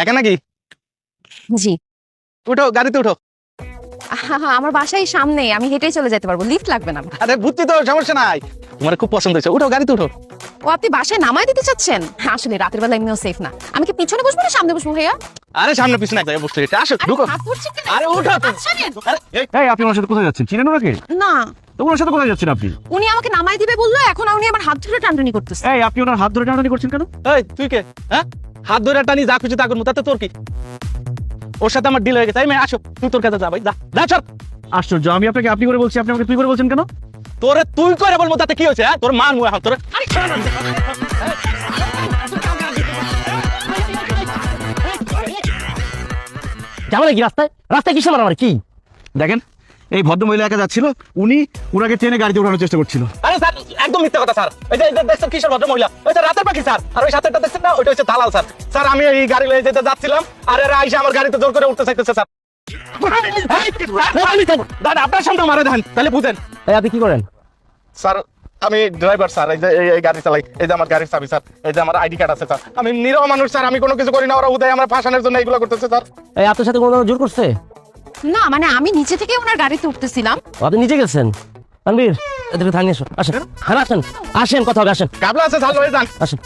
একা নাকি? জি। উঠো গাড়িতে উঠো। আহা, আমার বাসায় সামনে আমি হেঁটেই চলে যেতে পারব লিফট লাগবে না আরে বুঝছি তো সমস্যা নাই। তোমার খুব পছন্দ হয়েছে। উঠো গাড়িতে উঠো। ও আপনি বাসায় নামায় দিতে চাচ্ছেন? আসলে রাতের বেলা এমনিও সেফ না। আমি কি পিছনে বসবো না সামনে বসবো ভাইয়া? আরে সামনে পিছনে এক জায়গায় বসতে হয়েছে। আসো আরে, ঢুকো। হাত পড়ছে কেন? আরে উঠো। তো। আচ্ছা, নেন। আরে, এই, এই আপনি ওনার সাথে কোথায় যাচ্ছেন? চিনেন ওনাকে? না। তো ওনার সাথে কোথায় যাচ্ছেন আপনি? উনি আমাকে নামায় দিবে বলল এখন উনি আমার হাত ধরে টানটানি করতেছে। এই আপনি ওনার হাত ধরে টানাটানি করছেন কেন? এই তুই কে? হ্যাঁ? হাত ধরে টানি যা খুশি তা করব তাতে তোর কি? ওর সাথে আমার ডিল হয়ে গেছে। মেয়ে আসো তুই তোর কাছে যা ভাই যা। যা চল। আশ্চর্য আমি আপনাকে আপনি করে বলছি আপনি আমাকে তুই করে বলছেন কেন? তোরে তুই করে বলব তাতে কি হয়েছে হ্যাঁ? তোর মান মুয়ে হাত তোরে যাব নাকি রাস্তায়? রাস্তায় কিসে মারামারি? কি? দেখেন এই ভদ্র মহিলা একা যাচ্ছিল উনি উনাকে ট্রেনে গাড়িতে ওঠানোর চেষ্টা করছিল। আরে স্যার একদম মিথ্যা কথা স্যার। ওই যে এই যে দেখছেন কিশোর ভদ্র মহিলা ওই যে রাতের পাখি স্যার। আর ওই সাথেটা দেখছেন না? ওইটা হচ্ছে দালাল স্যার। স্যার আমি এই গাড়ি লয়ে যেতে যাচ্ছিলাম আর এরা আইসা আমার গাড়িতে জোর করে উঠতে চাইতেছে স্যার। দাদা আপনার সামনে মারা দেন তাহলে বুঝেন। এই আপনি কি করেন? স্যার আমি ড্রাইভার স্যার। এই যে এই- এই গাড়ি চালাই এই যে আমার গাড়ির চাবি স্যার। এই যে আমার আইডি কার্ড আছে স্যার। আমি নিরহ মানুষ স্যার। আমি কোনো কিছু করি না ওরা উদয় আমার ফাঁসানোর জন্য এগুলো করতেছে স্যার। এই আপনার সাথে কোনো জোর করছে? না মানে আমি নিচে থেকে ওনার গাড়িতে উঠতেছিলাম। আপনি নিচে গেছেন? তানবীর এদিকে থানিয়ে আসুন আসেন। হ্যাঁ আসেন। আসেন কথা হবে আসেন। কাবলা আছে লয়ে যান। আসেন।